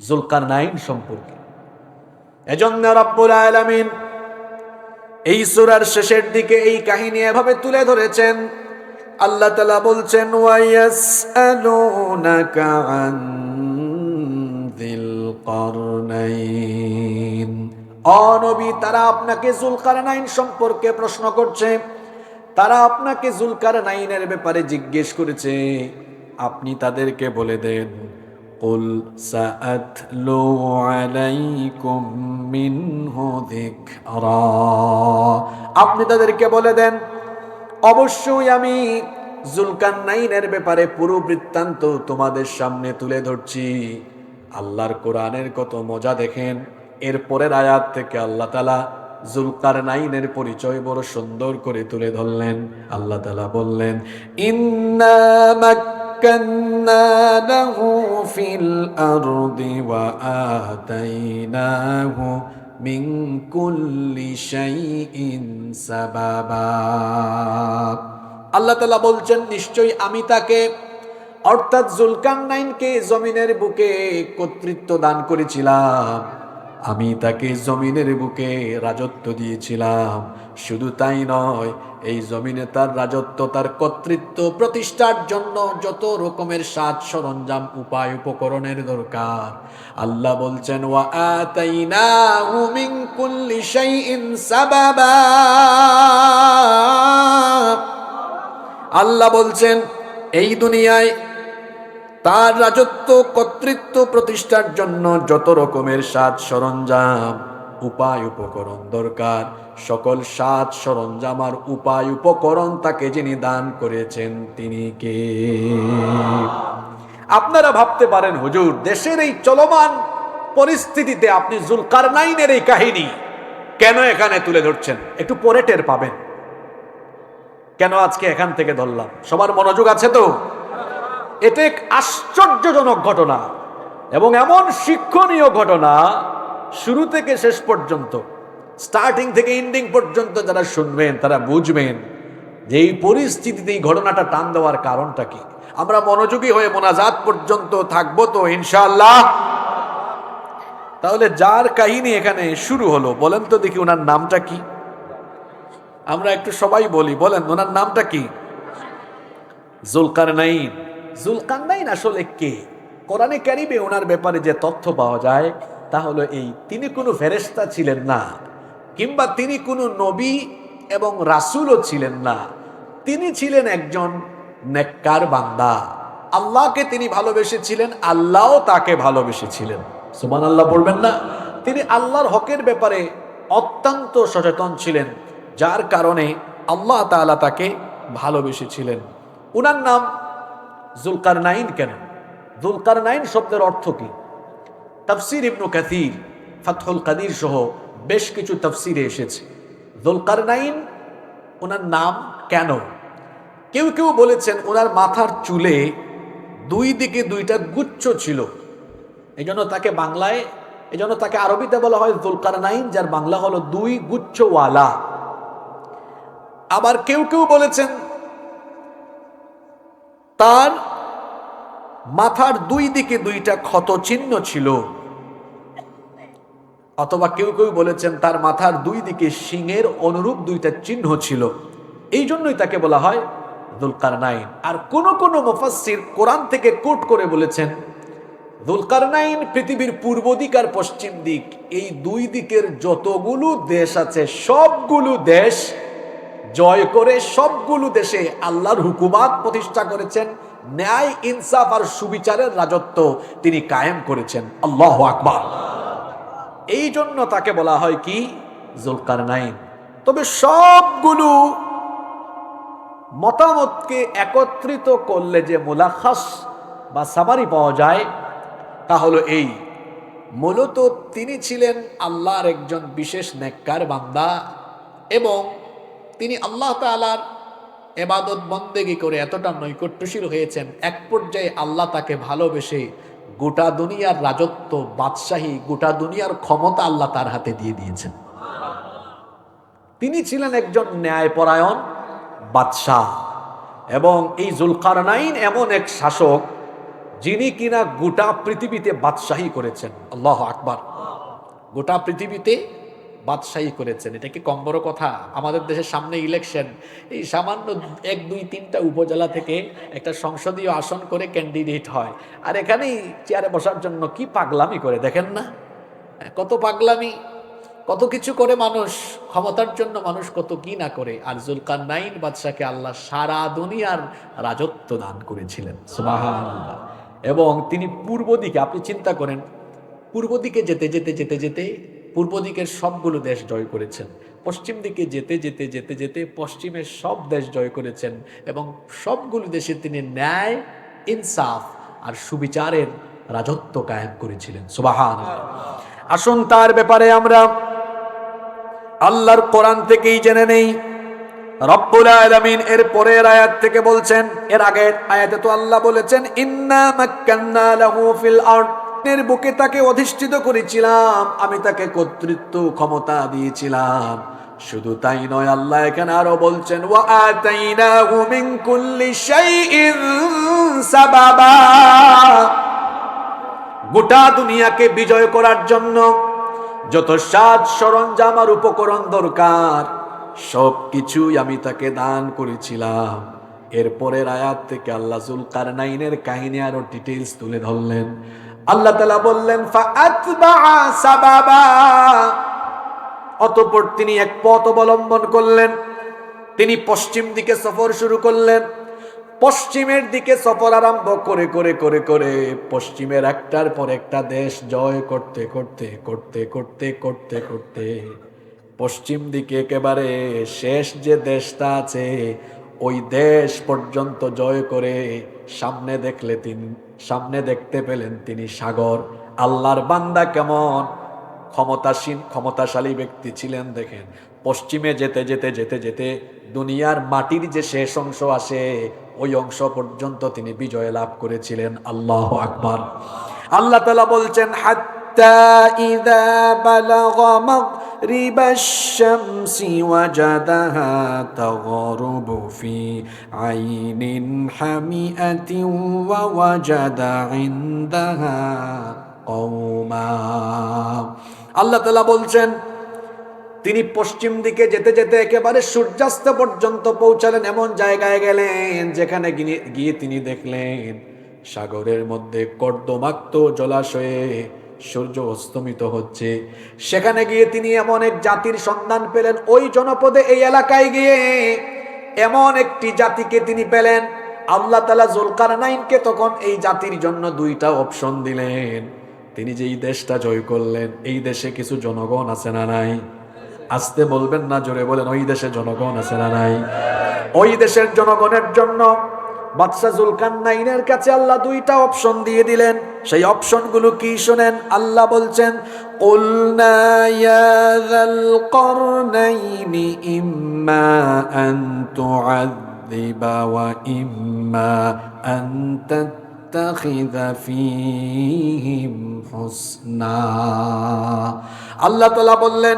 Zulkar nine সম্পর্কে। এজন্য রব্বুল আলামিন এই সূরার শেষের দিকে এই কাহিনী এভাবে তুলে ধরেছেন। আল্লাহ তাআলা বলছেন, ওয়ায়াসআলুনাকা আন যিল কারনাইন। অনবী তারা আপনাকে জুলকারনাইন সম্পর্কে প্রশ্ন করছে। তারা আপনাকে জুলকারনাইনের ব্যাপারে জিজ্ঞেস করেছে। আপনি তাদেরকে বলে দেন قل سأتلو عليكم منه ذكرا আপনি তাদেরকে বলে দেন অবশ্যই আমি জুলকান নাইনের ব্যাপারে পুরো বৃত্তান্ত তোমাদের সামনে তুলে ধরছি আল্লাহর কোরআনের কত মজা দেখেন এর পরের আয়াত থেকে আল্লাহ তালা জুলকার নাইনের পরিচয় বড় সুন্দর করে তুলে ধরলেন আল্লাহ তালা বললেন ইন্না مكنا له في الأرض وآتيناه من كل شيء سببا আল্লাহ তালা বলছেন নিশ্চয়ই আমি তাকে অর্থাৎ জুলকান নাইনকে জমিনের বুকে কর্তৃত্ব দান করেছিলাম আমি তাকে জমিনের বুকে রাজত্ব দিয়েছিলাম। শুধু তাই নয়, এই জমিনে তার রাজত্ব, তার কর্তৃত্ব, প্রতিষ্ঠার জন্য যত রকমের সাজ সরঞ্জাম, উপায়, উপকরণের দরকার। আল্লাহ বলছেন আল্লাহ বলছেন, এই দুনিয়ায় তার রাজত্ব, কর্তৃত্ব প্রতিষ্ঠার জন্য যত রকমের সাজ সরঞ্জাম, উপায় উপকরণ দরকার। সকল সাজ সরঞ্জাম আর উপায় উপকরণ তাকে যিনি দান করেছেন, তিনি কে? আপনারা ভাবতে পারেন, হুজুর, দেশের এই চলমান পরিস্থিতিতে আপনি জুলকার নাইনের এই কাহিনী কেন এখানে তুলে ধরছেন? একটু পরে টের পাবেন। কেন আজকে এখান থেকে ধরলাম? সবার মনোযোগ আছে তো? এটা এক আশ্চর্যজনক ঘটনা এবং এমন শিক্ষণীয় ঘটনা শুরু থেকে শেষ পর্যন্ত স্টার্টিং থেকে এন্ডিং পর্যন্ত যারা শুনবেন, তারা বুঝবেন যে এই পরিস্থিতিতে এই ঘটনাটা টান দেওয়ার কারণটা কি। আমরা মনোযোগী হয়ে মোনাজাত পর্যন্ত থাকব তো, ইনশাআল্লাহ। তাহলে যার কাহিনী এখানে শুরু হলো, বলেন তো দেখি ওনার নামটা কি। আমরা একটু সবাই বলি, বলেন, ওনার নামটা কি? জুলকার নাইন জুলকার নাইন আসলে কে? কোরআনে ক্যারিবে ওনার ব্যাপারে যে তথ্য পাওয়া যায়, তা হলো এই, তিনি কোনো ফেরেস্তা ছিলেন না, কিংবা তিনি কোনো নবী এবং রাসুলও ছিলেন না। তিনি ছিলেন একজন নেককার বান্দা। আল্লাহকে তিনি ভালোবেসেছিলেন, আল্লাহও তাকে ভালোবেসেছিলেন। সুমান আল্লাহ বলবেন না? তিনি আল্লাহর হকের ব্যাপারে অত্যন্ত সচেতন ছিলেন, যার কারণে আল্লাহ তাআলা তাকে ভালোবেসেছিলেন। উনার নাম জুলকার নাইন কেন? জুলকার নাইন শব্দের অর্থ কি? তফসির ইবনু কাতির ফাতহুল কাদির সহ বেশ কিছু তফসিরে এসেছে। জুলকার নাইন ওনার নাম কেন? কেউ কেউ বলেছেন ওনার মাথার চুলে দুই দিকে দুইটা গুচ্ছ ছিল। এই জন্য তাকে বাংলায় এই জন্য তাকে আরবিতে বলা হয় জুলকার নাইন যার বাংলা হলো দুই গুচ্ছওয়ালা। আবার কেউ কেউ বলেছেন তার মাথার দুই দিকে দুইটা ক্ষত চিহ্ন ছিল। অথবা কেউ কেউ বলেছেন তার মাথার দুই দিকে সিংহের অনুরূপ দুইটা চিহ্ন ছিল। এই জন্যই তাকে বলা হয় দুলকার নাইন আর কোন কোন মুফাসসির কোরআন থেকে কোট করে বলেছেন, দুলকারনাইন পৃথিবীর পূর্ব দিক আর পশ্চিম দিক, এই দুই দিকের যতগুলো দেশ আছে, সবগুলো দেশ জয় করে সবগুলো দেশে আল্লাহর হুকুমাত প্রতিষ্ঠা করেছেন। ন্যায়, ইনসাফ আর সুবিচারের রাজত্ব তিনি কায়েম করেছেন। আল্লাহ আকবার। এই জন্য তাকে বলা হয় কি? জুলকার নাইন তবে সবগুলো মতামতকে একত্রিত করলে যে মোলাখাস বা সামারি পাওয়া যায়, তা হলো এই। মূলত তিনি ছিলেন আল্লাহর একজন বিশেষ নেককার বান্দা এবং তিনি আল্লাহ তালার এবাদত বন্দেগি করে এতটা নৈকট্যশীল হয়েছেন, এক পর্যায়ে আল্লাহ তাকে ভালোবেসে গোটা দুনিয়ার রাজত্ব, বাদশাহী গোটা দুনিয়ার ক্ষমতা আল্লাহ তার হাতে দিয়ে দিয়েছেন। তিনি ছিলেন একজন ন্যায়পরায়ণ বাদশাহ এবং এই জুলকারনাইন এমন এক শাসক যিনি কিনা গোটা পৃথিবীতে বাদশাহী করেছেন। আল্লাহ আকবার। গোটা পৃথিবীতে বাদশাহী করেছেন, এটা কি কম বড় কথা? আমাদের দেশের সামনে ইলেকশন এই সামান্য এক, দুই, তিনটা উপজেলা থেকে একটা সংসদীয় আসন করে ক্যান্ডিডেট হয়। আর এখানেই চেয়ারে বসার জন্য কি পাগলামি করে, দেখেন না? কত পাগলামি, কত কিছু করে মানুষ, ক্ষমতার জন্য মানুষ কত কি না করে। আর জুলকার নাইন বাদশাকে আল্লাহ সারা দুনিয়ার রাজত্ব দান করেছিলেন। এবং তিনি পূর্ব দিকে, আপনি চিন্তা করেন, পূর্ব দিকে যেতে যেতে যেতে যেতে পূর্ব দিকের সবগুলো দেশ জয় করেছেন। পশ্চিম দিকে যেতে যেতে যেতে যেতে পশ্চিমের সব দেশ জয় করেছেন এবং সবগুলো দেশে তিনি ন্যায়, ইনসাফ আর সুবিচারের রাজত্ব কায়েম করেছিলেন। সুবাহান আসুন তার ব্যাপারে আমরা আল্লাহর কোরআন থেকেই জেনে নেই। রব্বুল আলামিন এর পরের আয়াত থেকে বলছেন, এর আগের আয়াতে তো আল্লাহ বলেছেন, ইন্না মাক্কান্না লাহু ফিল এর বুকে তাকে অধিষ্ঠিত করেছিলাম, আমি তাকে কর্তৃত্ব ক্ষমতা দিয়েছিলাম। শুধু তাই নয়, আল্লাহ এখানে আরও বলছেন, ওয়া আতাইনাহু মিন কুল্লি সাবাবা। গোটা দুনিয়াকে বিজয় করার জন্য যত সাজ সরঞ্জাম আর উপকরণ দরকার সব কিছুই আমি তাকে দান করেছিলাম। এরপরের আয়াত থেকে আল্লাহ জুলকার নাইনের কাহিনী আরও ডিটেলস তুলে ধরলেন। আল্লাহ তালা বললেন অতঃপর তিনি এক পথ অবলম্বন করলেন। তিনি পশ্চিম দিকে সফর শুরু করলেন। পশ্চিমের দিকে সফর আরম্ভ করে করে করে করে পশ্চিমের একটার পর একটা দেশ জয় করতে করতে করতে করতে করতে করতে পশ্চিম দিকে একেবারে শেষ যে দেশটা আছে, ওই দেশ পর্যন্ত জয় করে সামনে দেখলে তিনি সামনে দেখতে পেলেন তিনি সাগর। আল্লাহর বান্দা কেমন? ক্ষমতাসীন, ক্ষমতাশালী ব্যক্তি ছিলেন, দেখেন। পশ্চিমে যেতে যেতে যেতে যেতে দুনিয়ার মাটির যে শেষ অংশ আসে, ওই অংশ পর্যন্ত তিনি বিজয় লাভ করেছিলেন। আল্লাহ আকবর। আল্লাহ তালা বলছেন হাত্তা ইদা বালাগ مغرب الشمس وجدها تغرب في عين حمئة ووجد عندها قوما আল্লাহ তালা বলছেন তিনি পশ্চিম দিকে যেতে যেতে একেবারে সূর্যাস্ত পর্যন্ত পৌঁছালেন এমন জায়গায় গেলেন যেখানে গিয়ে- গিয়ে তিনি দেখলেন সাগরের মধ্যে কর্দমাক্ত জলাশয়ে সূর্য অস্তমিত হচ্ছে। সেখানে গিয়ে তিনি এমন এক জাতির সন্ধান পেলেন। ওই জনপদে, এই এলাকায় গিয়ে এমন একটি জাতিকে তিনি পেলেন। আল্লাহ তালা জুলকার নাইনকে তখন এই জাতির জন্য দুইটা অপশন দিলেন। তিনি যে এই দেশটা জয় করলেন, এই দেশে কিছু জনগণ আছে না নাই? আসতে বলবেন না, জোরে বলেন, ওই দেশে জনগণ আছে না নাই? ওই দেশের জনগণের জন্য বাদশা জুলকান নাইনের কাছে আল্লাহ দুইটা অপশন দিয়ে দিলেন সেই অপশনগুলো কি শোনেন আল্লাহ বলছেন قلنا يا ذا القرنين إما أن تعذب وإما أن تتخذ فيهم حسنا আল্লাহ তালা বললেন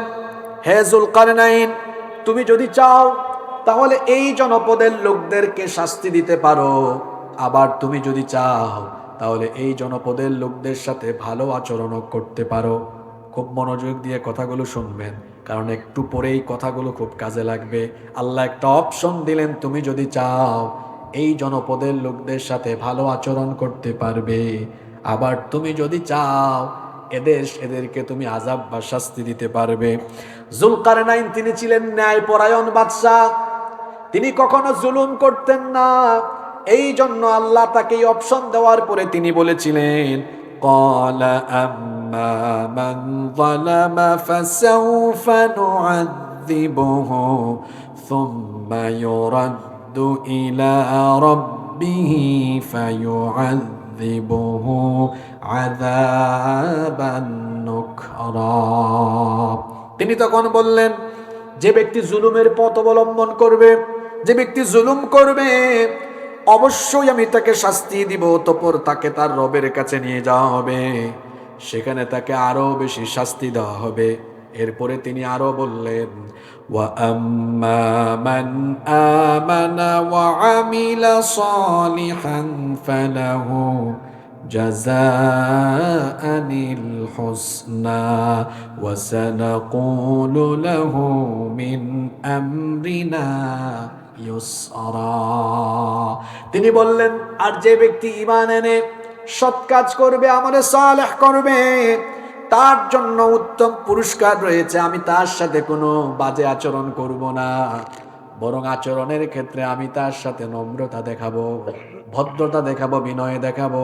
হে জুলকারনাইন তুমি যদি চাও তাহলে এই জনপদের লোকদেরকে শাস্তি দিতে পারো। আবার তুমি যদি চাও, তাহলে এই জনপদের লোকদের সাথে ভালো আচরণও করতে পারো। খুব মনোযোগ দিয়ে কথাগুলো শুনবেন, কারণ একটু পরেই কথাগুলো খুব কাজে লাগবে। আল্লাহ একটা অপশন দিলেন, তুমি যদি চাও, এই জনপদের লোকদের সাথে ভালো আচরণ করতে পারবে। আবার তুমি যদি চাও এদের এদেরকে তুমি আজাব বা শাস্তি দিতে পারবে। জুলকার নাইন তিনি ছিলেন ন্যায় পরায়ণ বাদশাহ। তিনি কখনো জুলুম করতেন না এই জন্য আল্লাহ তাকে এই অপশন দেওয়ার পরে তিনি বলেছিলেন قال أما من ظلم فسوف نعذبه ثم يرد إلى ربه فيعذبه عذابا نكرا তিনি তখন বললেন যে ব্যক্তি জুলুমের পথ অবলম্বন করবে যে ব্যক্তি জুলুম করবে অবশ্যই আমি তাকে শাস্তি দিব তপর তাকে তার রবের কাছে নিয়ে যাওয়া হবে সেখানে তাকে আরো বেশি শাস্তি দেওয়া হবে এরপরে তিনি আরো বললেন وَأَمَّا مَنْ آمَنَ وَعَمِلَ صَالِحًا فَلَهُ جزاء الحسنى وسنقول له من أمرنا يسرا তিনি বললেন, আর যে ব্যক্তি ইমান এনে সৎ কাজ করবে, আমলে সালেহ করবে, তার জন্য উত্তম পুরস্কার রয়েছে, আমি তার সাথে কোনো বাজে আচরণ করব না। বরং আচরণের ক্ষেত্রে আমি তার সাথে নম্রতা দেখাবো, ভদ্রতা দেখাবো, বিনয় দেখাবো,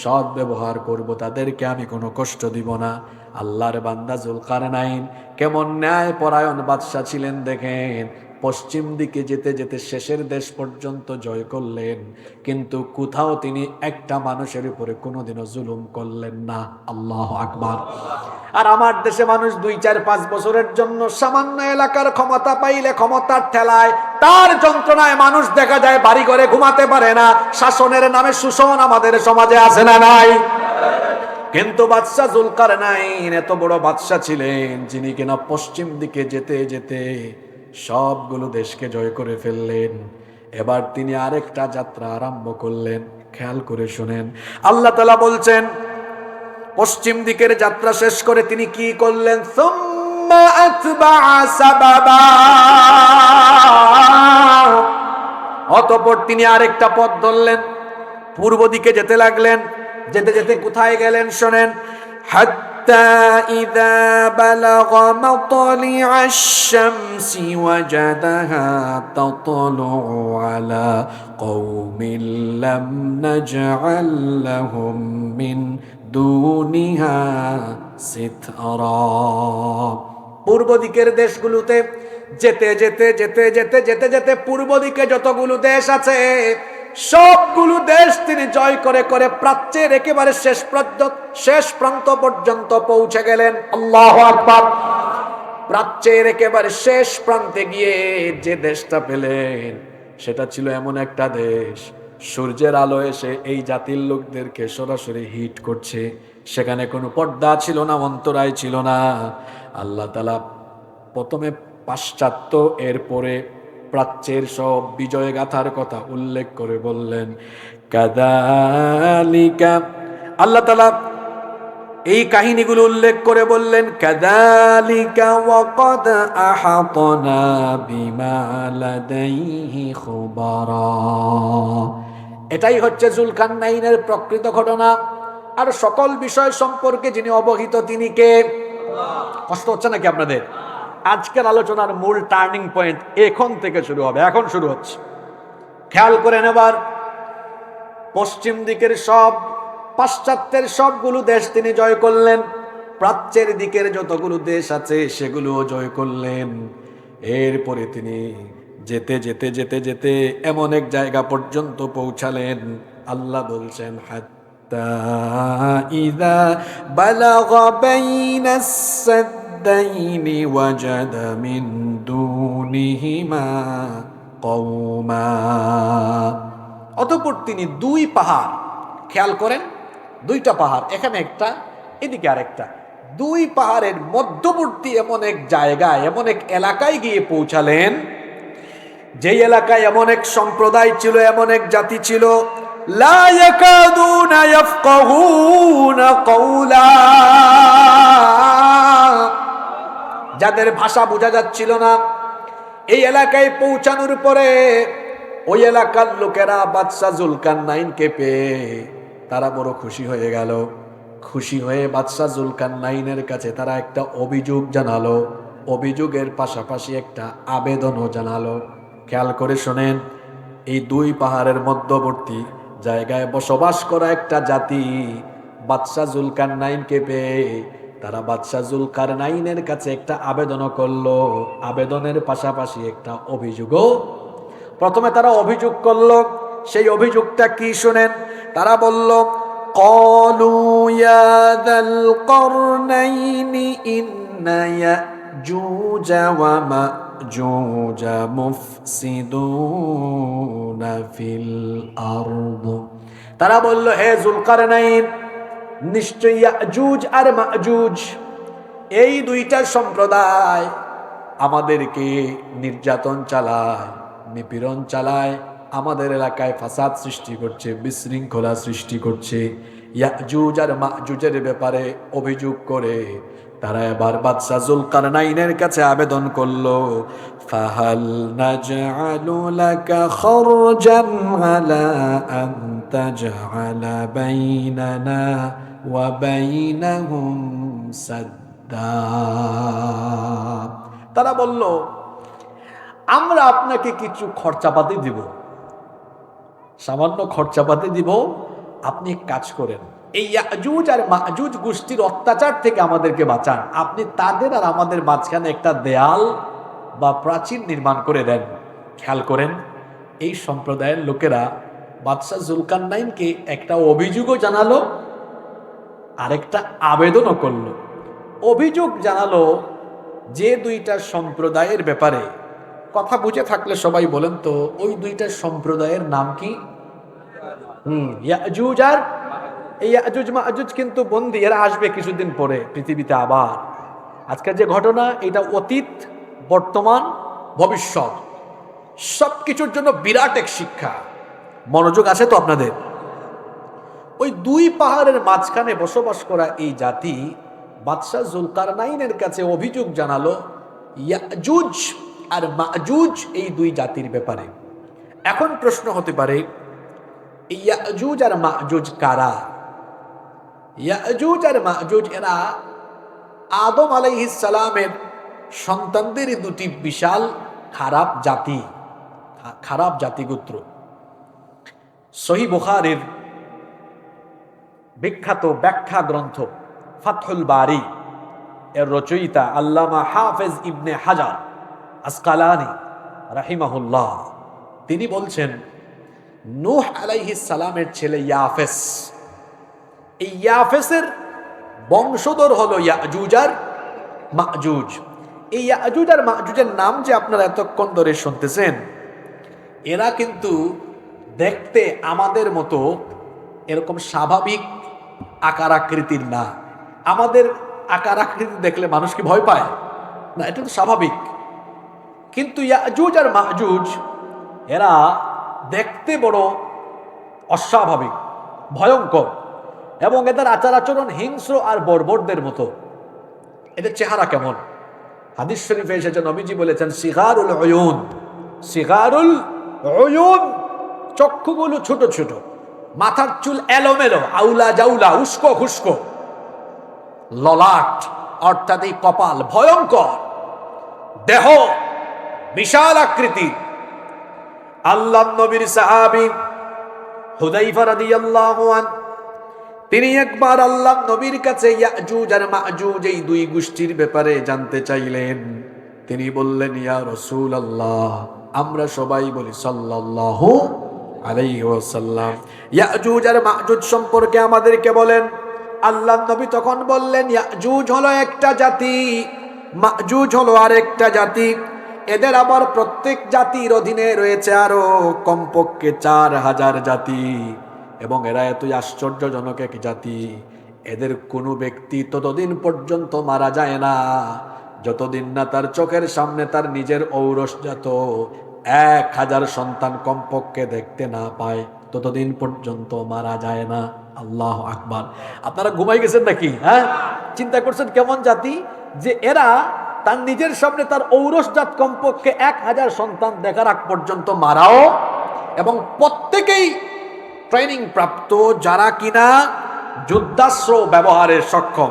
সৎ ব্যবহার করব, তাদেরকে আমি কোনো কষ্ট দিব না। আল্লাহর বান্দা জুলকার নাইন কেমন ন্যায় পরায়ণ বাদশাহ ছিলেন দেখেন। পশ্চিম দিকে যেতে যেতে শেষের দেশ পর্যন্ত জয় করলেন। কিন্তু কোথাও তিনি একটা মানুষের উপরে কোনোদিনও জুলুম করলেন না। আল্লাহ আকবার। আর আমার দেশে মানুষ দুই, চার, পাঁচ বছরের জন্য সামান্য এলাকার ক্ষমতা পাইলে ক্ষমতার ঠেলায় তার যন্ত্রণায় মানুষ দেখা যায় বাড়ি ঘরে ঘুমাতে পারে না। শাসনের নামে শোষণ আমাদের সমাজে আছে না নাই। কিন্তু বাদশাহ জুলকার নাইন এত বড় বাদশাহ ছিলেন, যিনি কিনা পশ্চিম দিকে যেতে যেতে সবগুলো দেশকে জয় করে ফেললেন। এবার তিনি আরেকটা যাত্রা আরম্ভ করলেন। খেয়াল করে শোনেন। আল্লাহ তালা বলছেন, পশ্চিম দিকের যাত্রা শেষ করে তিনি কি করলেন? অতপর তিনি আরেকটা পথ ধরলেন। পূর্ব দিকে যেতে লাগলেন। যেতে যেতে কোথায় গেলেন শোনেন। হাত حتى إذا بلغ مطلع الشمس وجدها تطلع على قوم لم نجعل لهم من دونها سترا পূর্ব দিকের দেশগুলোতে যেতে যেতে যেতে যেতে যেতে যেতে পূর্ব দিকে যতগুলো দেশ আছে, সবগুলো দেশ তিনি জয় করে করে প্রাচ্যের একেবারে শেষ শেষ প্রান্ত পর্যন্ত পৌঁছে গেলেন। আল্লাহ আকবার। প্রাচ্যের একেবারে শেষ প্রান্তে গিয়ে যে দেশটা পেলেন, সেটা ছিল এমন একটা দেশ। সূর্যের আলো এসে এই জাতির লোকদেরকে সরাসরি হিট করছে। সেখানে কোনো পর্দা ছিল না, অন্তরায় ছিল না। আল্লাহ তালা প্রথমে পাশ্চাত্য এরপরে প্রাচ্যের সব বিজয় গাথার কথা উল্লেখ করে বললেন, কাদালিকা আল্লাহ তালা এই কাহিনীগুলো উল্লেখ করে বললেন, কাদালিকা ওয়াকাদ আহাতনা বিমা লাদাইহি খুবারা। এটাই হচ্ছে জুলকান নাইনের প্রকৃত ঘটনা। আর সকল বিষয় সম্পর্কে যিনি অবহিত, তিনি কে? কষ্ট হচ্ছে নাকি আপনাদের? আজকের আলোচনার মূল টার্নিং পয়েন্ট এখন থেকে শুরু হবে, এখন শুরু হচ্ছে। খেয়াল করে নেবার পশ্চিম দিকের সব, পাশ্চাত্যের সবগুলো দেশ তিনি জয় করলেন, প্রাচ্যের দিকের যতগুলো দেশ আছে সেগুলোও জয় করলেন। এরপরে তিনি যেতে যেতে যেতে যেতে এমন এক জায়গা পর্যন্ত পৌঁছালেন। আল্লাহ বলছেন, হাত্তা ইদা বালাগ বাইনাস সাদ্দাইনি ওয়াজাদা মিন দুনিহিমা কওমা অতঃপর তিনি দুই পাহাড়, খেয়াল করেন, দুইটা পাহাড়, এখানে একটা, এদিকে আরেকটা। দুই পাহাড়ের মধ্যবর্তী এমন এক জায়গায়, এমন এক এলাকায় গিয়ে পৌঁছালেন, যেই এলাকায় এমন এক সম্প্রদায় ছিল, এমন এক জাতি ছিল, লা ইয়াকাদুনা ইয়াফকাহুনা কওলা। যাদের ভাষা বোঝা যাচ্ছিল না, এই এলাকায় পৌঁছানোর পরে ওই এলাকার লোকেরা বাদশাহ জুলকান নাইনকে পেয়ে তারা বড় খুশি হয়ে গেল। খুশি হয়ে বাদশাহ জুলকান নাইনের কাছে তারা একটা অভিযোগ জানালো। অভিযোগের পাশাপাশি একটা আবেদনও জানালো। খেয়াল করে শোনেন, এই দুই পাহাড়ের মধ্যবর্তী জায়গায় বসবাস করা একটা জাতি বাদশাহ জুলকার নাইনকে পেয়ে তারা বাদশাহ জুলকার নাইনের কাছে একটা আবেদনও করলো আবেদনের পাশাপাশি একটা অভিযোগও প্রথমে তারা অভিযোগ করলো সেই অভিযোগটা কি শুনেন তারা বলল قالوا يا ذا القرنين إن يأجوج ومأجوج مفسدون في الأرض তারা বলল হে জুলকারনাইন নিশ্চয়ই ইয়াজুজ আর মাজুজ। এই দুইটা সম্প্রদায় আমাদেরকে নির্যাতন চালায়, নিপীড়ন চালায়। আমাদের এলাকায় ফাসাদ সৃষ্টি করছে, বিশৃঙ্খলা সৃষ্টি করছে। ইয়াজুজ আর মাজুজের ব্যাপারে অভিযোগ করে। তারা এবার বাদশাহ জুলকারনাইনের কাছে আবেদন করল, ফাহাল নাজআলু লাকা খরজান আলা আন তাজআলা বাইনানা ওয়া বাইনাহুম সাদ্দা। তারা বলল, আমরা আপনাকে কিছু খরচাপাতি দিব। সামান্য খরচাপাতি দিব আপনি কাজ করেন। এই ইয়াজুজ আর মাজুজ গোষ্ঠীর অত্যাচার থেকে আমাদেরকে বাঁচান। আপনি তাদের আর আমাদের মাঝখানে একটা দেয়াল বা প্রাচীর নির্মাণ করে দেন। খেয়াল করেন, এই সম্প্রদায়ের লোকেরা বাদশাহ জুলকান্নাইনকে একটা অভিযোগও জানালো, আরেকটা আবেদনও করল। অভিযোগ জানালো যে দুইটা সম্প্রদায়ের ব্যাপারে। কথা বুঝে থাকলে সবাই বলেন তো, ওই দুইটা সম্প্রদায়ের নাম কি? ইয়াজুজ আর এই ইয়াজুজ মাজুজ কিন্তু বন্দি, এরা আসবে কিছুদিন পরে পৃথিবীতে আবার। আজকের যে ঘটনা, এটা অতীত, বর্তমান, ভবিষ্যৎ। সব কিছুর জন্য বিরাট এক শিক্ষা। মনোযোগ আছে তো আপনাদের? ওই দুই পাহাড়ের মাঝখানে বসবাস করা এই জাতি বাদশাহ জুলকারনাইনের কাছে অভিযোগ জানালো, ইয়াজুজ আর মাজুজ এই দুই জাতির ব্যাপারে। এখন প্রশ্ন হতে পারে ইয়াজুজ আর মাজুজ কারা ইয়াজুজ আর মাজুজ এরা আদম সালামের সন্তানদের দুটি বিশাল খারাপ জাতি খারাপ জাতিগোত্র সহি বুখারের বিখ্যাত ব্যাখ্যা গ্রন্থ ফাতহুল বারি এর রচয়িতা আল্লামা হাফেজ ইবনে হাজার আসকালানি রাহিমাহুল্লাহ তিনি বলছেন নূহ আলাইহিস সালামের ছেলে ইয়াফেস। এই ইয়াফেসের বংশধর হলো ইয়াজুজার মাজুজ। এই ইয়াজুজ আর মাজুজের নাম যে আপনারা এতক্ষণ ধরে শুনতেছেন, এরা কিন্তু দেখতে আমাদের মতো এরকম স্বাভাবিক আকার আকৃতির না। আমাদের আকার আকৃতি দেখলে মানুষ কি ভয় পায়? না, এটা তো স্বাভাবিক। কিন্তু ইয়াজুজ আর মাজুজ, এরা দেখতে বড় অস্বাভাবিক, ভয়ঙ্কর এবং এদের আচার আচরণ হিংস্র আর বর্বরদের মতো। এদের চেহারা কেমন? হাদিস শরীফে এসেছে নবীজি বলেছেন, সিগারুল অয়ুন সিগারুল অয়ুন চক্ষুগুলো ছোট ছোট, মাথার চুল এলোমেলো, আউলা জাউলা, উস্কো খুস্কো, ললাট, অর্থাৎ এই কপাল ভয়ঙ্কর, দেহ বিশাল আকৃতি আল্লাহ নবীর সাহাবী হুদাইফা রাদিয়াল্লাহু আন তিনি একবার আল্লাহ নবীর কাছে ইয়াজুজ আর মাজুজ এই দুই গোষ্ঠীর ব্যাপারে জানতে চাইলেন। তিনি বললেন, ইয়া রসুল আল্লাহ আমরা সবাই বলি সাল্লাল্লাহু আলাইহি ওয়াসাল্লাম। ইয়াজুজ আর মাজুজ সম্পর্কে আমাদেরকে বলেন। আল্লাহ নবী তখন বললেন, ইয়াজুজ হলো একটা জাতি, মাজুজ হলো আরেকটা জাতি। এদের আবার প্রত্যেক জাতির অধীনে রয়েছে আরও কমপক্ষে চার হাজার জাতি। এবং এরা এতই আশ্চর্যজনক এক জাতি। এদের কোনো ব্যক্তি ততদিন পর্যন্ত মারা যায় না। যতদিন না তার চোখের সামনে তার নিজের ঔরসজাত এক হাজার সন্তান কমপক্ষে দেখতে না পায়, ততদিন পর্যন্ত মারা যায় না। আল্লাহ আকবার। আপনারা ঘুমাই গেছেন নাকি? হ্যাঁ? চিন্তা করছেন কেমন জাতি? যে এরা তার নিজের সামনে তার ঔরসজাত কমপক্ষে এক হাজার সন্তান দেখার আগ পর্যন্ত মারাও এবং প্রত্যেকেই ট্রেনিং প্রাপ্ত, যারা কিনা যুদ্ধাস্ত্র ব্যবহারে সক্ষম।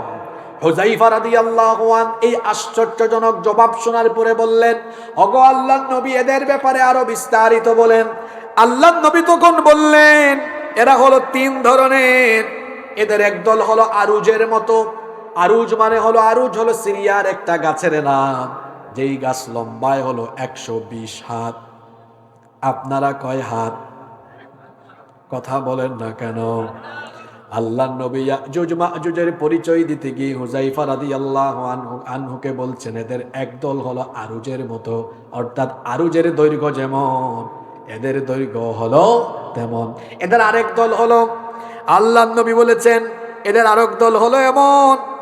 হুজাইফা রাদিয়াল্লাহু আন, এই আশ্চর্যজনক জবাব শোনার পরে বললেন, অগো আল্লাহ নবী, এদের ব্যাপারে আরও বিস্তারিত বলেন। আল্লাহ নবী তখন বললেন, এরা হলো তিন ধরনের। এদের একদল হলো আরুজের মতো আরুজ মানে হলো, আরুজ হলো সিরিয়ার একটা গাছের নাম। যেই গাছ লম্বায় হলো একশো বিশ হাত। আপনারা কয় হাত? কথা বলেন না কেন? আল্লাহ নবী পরিচয় দিতে গিয়ে হুজাইফা রাদিয়াল্লাহু আনহু, আনহুকে বলছেন, এদের একদল হলো আরুজের মতো। অর্থাৎ আরুজের দৈর্ঘ্য যেমন, এদের দৈর্ঘ্য হলো তেমন। এদের আরেক দল হলো, আল্লাহ নবী বলেছেন, এদের আরেক দল হলো এমন।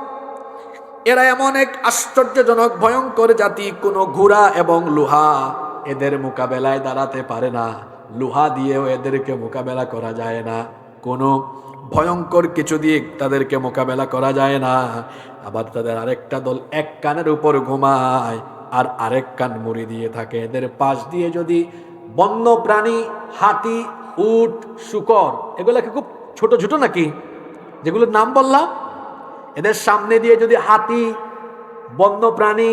এরা এমন এক আশ্চর্যজনক, ভয়ঙ্কর জাতি, কোনো ঘোড়া এবং লোহা এদের মোকাবেলায় দাঁড়াতে পারে না। লোহা দিয়েও এদেরকে মোকাবেলা করা যায় না। কোনো ভয়ঙ্কর কিছু দিয়ে তাদেরকে মোকাবেলা করা যায় না। আবার তাদের আরেকটা দল এক কানের উপর ঘুমায় আর আরেক কান মুড়ি দিয়ে থাকে। এদের পাশ দিয়ে যদি বন্য প্রাণী, হাতি, উট, শুকর এগুলো কি খুব ছোট ছোট নাকি? যেগুলোর নাম বললাম? এদের সামনে দিয়ে যদি হাতি বন্য প্রাণী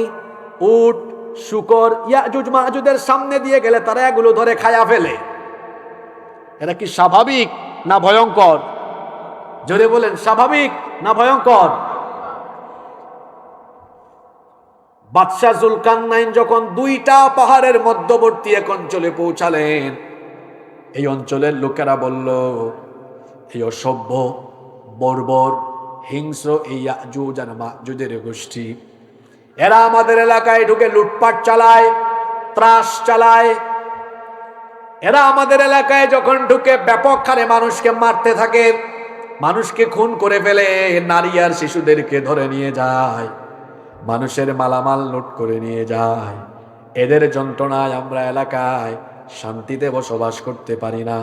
উট, শুকর, ইয়াজুজ মাহুদের সামনে দিয়ে গেলে তারা এগুলো ধরে খায়া ফেলে। এটা কি স্বাভাবিক না ভয়ঙ্কর? জোরে বলেন, স্বাভাবিক না ভয়ঙ্কর? বাদশাহ জুলকান্নাইন যখন দুইটা পাহাড়ের মধ্যবর্তী এক অঞ্চলে পৌঁছালেন, এই অঞ্চলের লোকেরা বলল, এই অসভ্য, বর্বর হিংস্র এই ইয়াজুজ গোষ্ঠী। এরা আমাদের এলাকায় ঢুকে লুটপাট চালায়, ত্রাস চালায়। এরা আমাদের এলাকায় যখন ঢুকে ব্যাপক হারে মানুষকে মারতে থাকে, মানুষকে খুন করে ফেলে, নারী আর শিশুদেরকে ধরে নিয়ে যায়, মানুষের মালামাল লুট করে নিয়ে যায়। এদের যন্ত্রণায় আমরা এলাকায় শান্তিতে বসবাস করতে পারি না।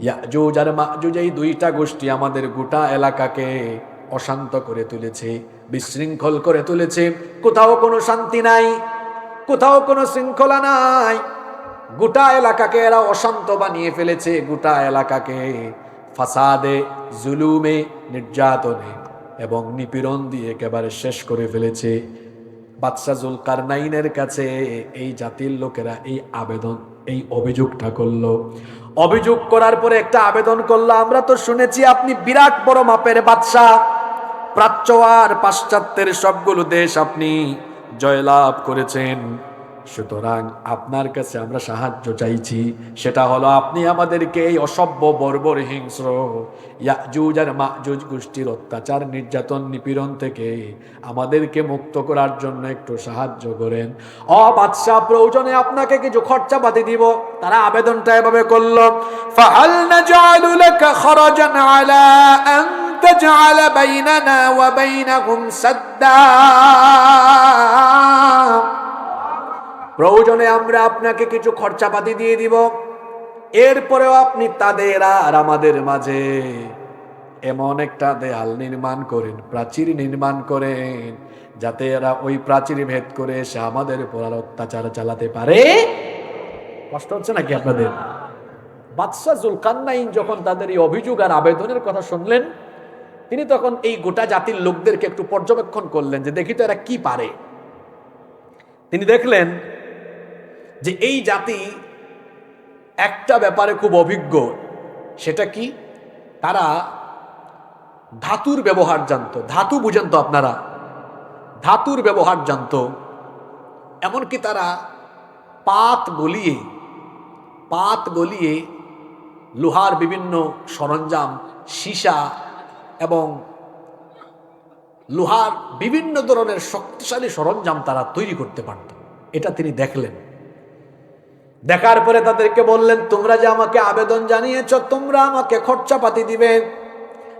ইয়াজুজ আর মাজুজ এই দুইটা গোষ্ঠী আমাদের গোটা এলাকাকে অশান্ত করে তুলেছে, বিশৃঙ্খল করে তুলেছে। কোথাও কোনো শান্তি নাই, কোথাও কোনো শৃঙ্খলা নাই। গোটা এলাকাকে এরা অশান্ত বানিয়ে ফেলেছে, গোটা এলাকাকে ফাসাদে, জুলুমে, নির্যাতনে এবং নিপীড়ন দিয়ে একেবারে শেষ করে ফেলেছে। বাদশাহ জুলকার নাইনের কাছে এই জাতির লোকেরা এই আবেদন, এই অভিযোগটা করল। অভিযোগ করার পরে একটা আবেদন করল, আমরা তো শুনেছি আপনি বিরাট বড় মাপের বাদশাহ। প্রাচ্য আর পাশ্চাত্যের সবগুলো দেশ আপনি জয়লাভ করেছেন। সুতরাং আপনার কাছে আমরা সাহায্য চাইছি। সেটা হলো আপনি আমাদেরকে এই অসভ্য বর্বর হিংস্র, ইয়াজুজ আর মাজুজ গোষ্ঠীর অত্যাচার, নির্যাতন, নিপীড়ন থেকে আমাদেরকে মুক্ত করার জন্য একটু সাহায্য করেন। অ বাদশাহ, প্রয়োজনে আপনাকে কিছু খরচাপাতি দিব। তারা আবেদনটা এভাবে করল, ফাহাল নাজআলু লাকা খরাজান আলা আন تجعل بيننا وبينهم سدا প্রয়োজনে আমরা আপনাকে কিছু খরচাপাতি দিয়ে দিব এরপরেও আপনি তাদের আর আমাদের মাঝে এমন একটা দেয়াল নির্মাণ করেন প্রাচীর নির্মাণ করেন যাতে এরা ওই প্রাচীর ভেদ করে এসে আমাদের উপর আর অত্যাচার চালাতে পারে কষ্ট হচ্ছে নাকি আপনাদের বাদশাহ জুলকান্নাইন যখন তাদের এই অভিযোগ আর আবেদনের কথা শুনলেন তিনি তখন এই গোটা জাতির লোকদেরকে একটু পর্যবেক্ষণ করলেন যে দেখি তো এরা কি পারে। তিনি দেখলেন যে এই জাতি একটা ব্যাপারে খুব অভিজ্ঞ। সেটা কি? তারা ধাতুর ব্যবহার জানতো। ধাতু বুঝেন তো আপনারা। ধাতুর ব্যবহার জানতো। এমনকি তারা পাত গলিয়ে পাত গলিয়ে লোহার বিভিন্ন সরঞ্জাম, সীসা এবং লোহার বিভিন্ন ধরনের শক্তিশালী সরঞ্জাম তারা তৈরি করতে পারত। এটা তিনি দেখলেন। দেখার পরে তাদেরকে বললেন, তোমরা যে আমাকে আবেদন জানিয়েছ, তোমরা আমাকে খরচাপাতি দিবে।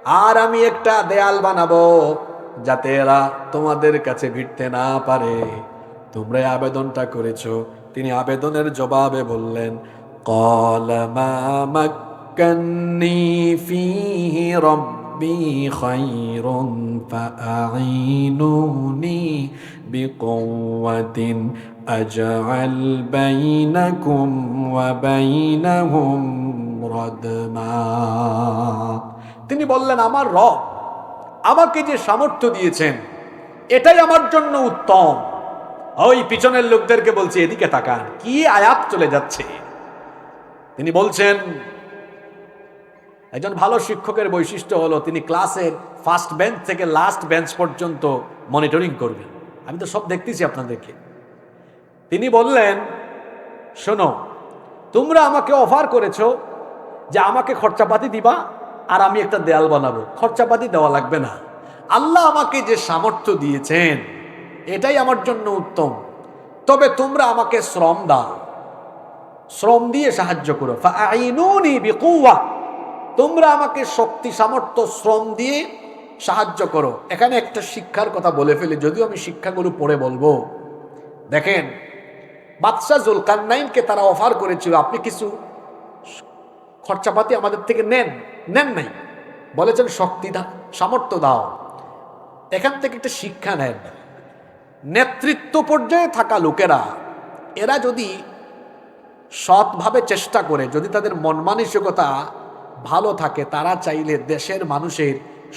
আর আমি একটা দেয়াল বানাবো যাতে এরা তোমাদের কাছে ভিড়তে না পারে। তোমরা আবেদনটা করেছ। তিনি আবেদনের জবাবে বললেন কলমা ফিহি ربي خير فأعينوني بقوة أجعل بينكم وبينهم ردما তিনি বললেন আমার রব আমাকে যে সামর্থ্য দিয়েছেন এটাই আমার জন্য উত্তম ওই পিছনের লোকদেরকে বলছি এদিকে তাকান কি আয়াত চলে যাচ্ছে তিনি বলছেন একজন ভালো শিক্ষকের বৈশিষ্ট্য হলো তিনি ক্লাসের ফার্স্ট বেঞ্চ থেকে লাস্ট বেঞ্চ পর্যন্ত মনিটরিং করবেন। আমি তো সব দেখতেছি আপনাদেরকে। তিনি বললেন, শোনো, তোমরা আমাকে অফার করেছ যে আমাকে খরচাপাতি দিবা আর আমি একটা দেয়াল বানাবো। খরচাপাতি দেওয়া লাগবে না। আল্লাহ আমাকে যে সামর্থ্য দিয়েছেন, এটাই আমার জন্য উত্তম। তবে তোমরা আমাকে শ্রম দাও। শ্রম দিয়ে সাহায্য করো। তোমরা আমাকে শক্তি, সামর্থ্য, শ্রম দিয়ে সাহায্য করো। এখানে একটা শিক্ষার কথা বলে ফেলি, যদিও আমি শিক্ষাগুলো পড়ে বলব। দেখেন, বাদশাহ জুলকান্নাইনকে তারা অফার করেছিল, আপনি কিছু খরচাপাতি আমাদের থেকে নেন নেন নাই। বলেছেন, শক্তি সামর্থ্য দাও। এখান থেকে একটা শিক্ষা নেন। নেতৃত্ব পর্যায়ে থাকা লোকেরা, এরা যদি সৎভাবে চেষ্টা করে, যদি তাদের মন মানসিকতা ভালো থাকে, তারা চাইলে দেশের মানুষের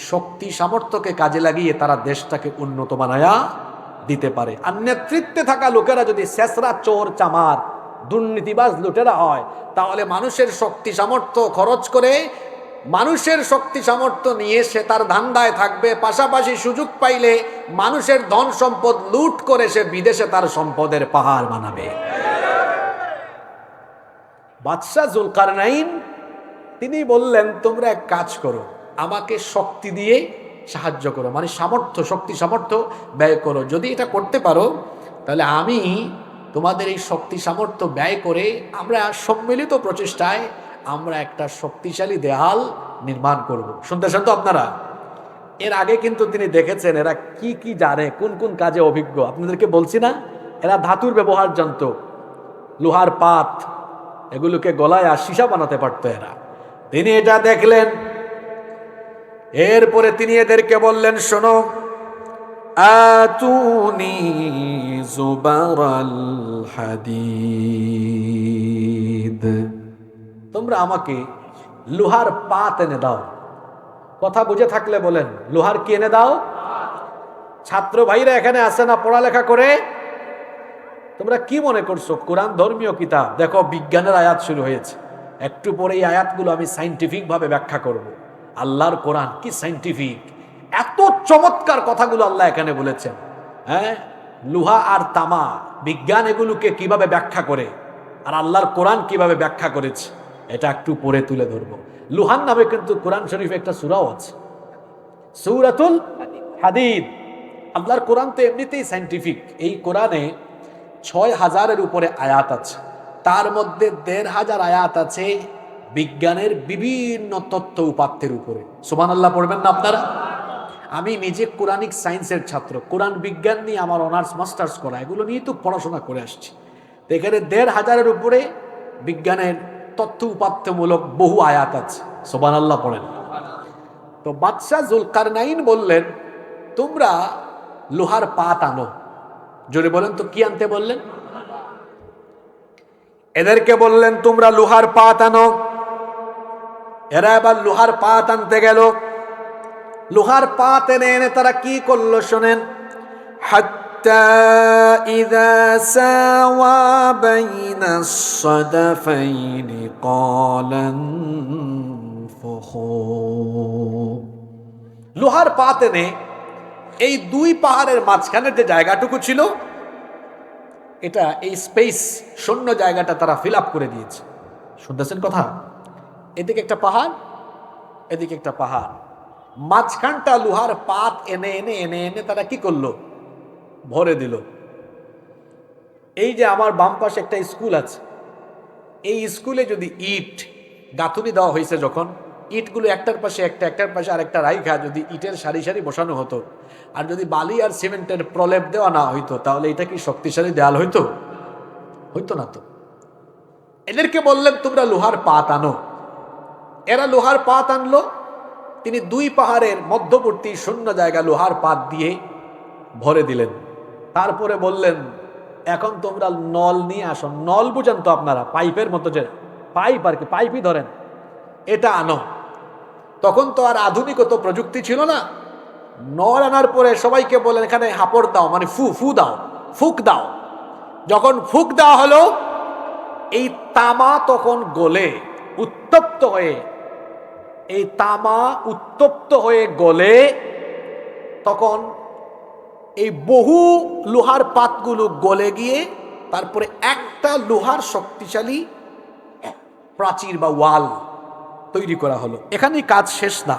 শক্তি সামর্থ্যকে কাজে লাগিয়ে তারা দেশটাকে উন্নত বানায়া দিতে পারে। আর নেতৃত্বে থাকা লোকেরা যদি শেষরা চোর, চামার, দুর্নীতিবাজ লুটেরা হয়, তাহলে মানুষের শক্তি সামর্থ্য খরচ করে মানুষের শক্তি সামর্থ্য নিয়ে সে তার ধান্দায় থাকবে। পাশাপাশি সুযোগ পাইলে মানুষের ধন সম্পদ লুট করে সে বিদেশে তার সম্পদের পাহাড় বানাবে। বাদশাহ জুলকারনাইন তিনি বললেন, তোমরা এক কাজ করো, আমাকে শক্তি দিয়ে সাহায্য করো মানে সামর্থ্য, শক্তি, সামর্থ্য ব্যয় করো। যদি এটা করতে পারো, তাহলে আমি তোমাদের এই শক্তি, সামর্থ্য ব্যয় করে আমরা সম্মিলিত প্রচেষ্টায় আমরা একটা শক্তিশালী দেয়াল নির্মাণ করব। শুনতেছেন তো আপনারা, এর আগে কিন্তু তিনি দেখেছেন এরা কি কি জানে, কোন কোন কাজে অভিজ্ঞ। আপনাদেরকে বলছি না, এরা ধাতুর ব্যবহার জানতো লোহার পাত, এগুলোকে গলায় আর সীসা বানাতে পারতো এরা। তিনি এটা দেখলেন। এরপরে তিনি এদেরকে বললেন, শোনো, আতুনি হাদিদ। তোমরা আমাকে লোহার পাত এনে দাও। কথা বুঝে থাকলে বলেন, লোহার কি এনে দাও? ছাত্র ভাইরা এখানে আসে না পড়ালেখা করে। তোমরা কি মনে করছ? কোরআন ধর্মীয় কিতাব। দেখো, বিজ্ঞানের আয়াত শুরু হয়েছে। একটু পরে এই আয়াতগুলো আমি সাইন্টিফিক ভাবে ব্যাখ্যা করব। আল্লাহর কোরআন কি সাইন্টিফিক এত চমৎকার কথাগুলো আল্লাহ এখানে বলেছেন। হ্যাঁ? লুহা আর তামা, বিজ্ঞান এগুলোকে কীভাবে ব্যাখ্যা করে? আর আল্লাহর কোরআন কীভাবে ব্যাখ্যা করেছে? এটা একটু পরে তুলে ধরবো। লুহান নামে কিন্তু কোরআন শরীফ একটা সুরাও আছে। সৌরাতুল হাদিদ। আল্লাহর কোরআন তো এমনিতেই সাইন্টিফিক এই কোরআনে ছয় হাজারের উপরে আয়াত আছে। তার মধ্যে দেড় হাজার আয়াত আছে বিজ্ঞানের বিভিন্ন তথ্য উপাত্তের উপরে। সুমান আল্লাহ পড়বেন না আপনারা? আমি নিজে কোরআনিক সায়েন্সের ছাত্র। কোরআন বিজ্ঞান নিয়ে আমার অনার্স, মাস্টার্স করা, এগুলো নিয়ে তো পড়াশোনা করে আসছি। তো এখানে দেড় হাজারের উপরে বিজ্ঞানের তথ্য উপাত্তমূলক বহু আয়াত আছে। সোবান আল্লাহ পড়েন। তো বাদশাহ জুলকারনাইন বললেন, তোমরা লোহার পাত আনো। জোরে বলেন তো, কি আনতে বললেন? এদেরকে বললেন তোমরা লোহার পাত আনো এরা এবার লোহার পাত আনতে গেল লোহার পাত এনে এনে তারা কি করলো শোনেন حتى إذا ساوى بين الصدفين قال انفخوا লোহার পাত এনে এই দুই পাহাড়ের মাঝখানের যে জায়গাটুকু ছিল এটা এই স্পেস শূন্য জায়গাটা তারা ফিল করে দিয়েছে। শুনতেছেন কথা? এদিকে একটা পাহাড়, এদিকে একটা পাহাড়। মাঝখানটা লোহার পাত এনে এনে এনে এনে তারা কি করল? ভরে দিল। এই যে আমার বাম পাশে একটা স্কুল আছে, এই স্কুলে যদি ইট, গাঁথুনি দেওয়া হয়েছে যখন ইটগুলো একটার পাশে একটা, একটার পাশে আরেকটা রাইখা যদি ইটের সারি সারি বসানো হতো, আর যদি বালি আর সিমেন্টের প্রলেপ দেওয়া না হইতো, তাহলে এটা কি শক্তিশালী দেয়াল হইতো? হইতো না তো। এদেরকে বললেন, তোমরা লোহার পাত আনো। এরা লোহার পাত আনলো, তিনি দুই পাহাড়ের মধ্যবর্তী শূন্য জায়গা লোহার পাত দিয়ে ভরে দিলেন। তারপরে বললেন, এখন তোমরা নল নিয়ে আসো। নল বুঝেন তো আপনারা, পাইপের মতো যে, পাইপ আর কি, পাইপই ধরেন। এটা আনো। তখন তো আর আধুনিকত প্রযুক্তি ছিল না। নল আনার পরে সবাইকে বলেন, এখানে হাপড় দাও মানে ফু ফু দাও, ফুক দাও। যখন ফুক দেওয়া হলো, এই তামা তখন গলে, উত্তপ্ত হয়ে, এই তামা উত্তপ্ত হয়ে গলে, তখন এই বহু লোহার পাতগুলো গলে গিয়ে, তারপরে একটা লোহার শক্তিশালী প্রাচীর বা ওয়াল তৈরি করা হলো। এখানেই কাজ শেষ না।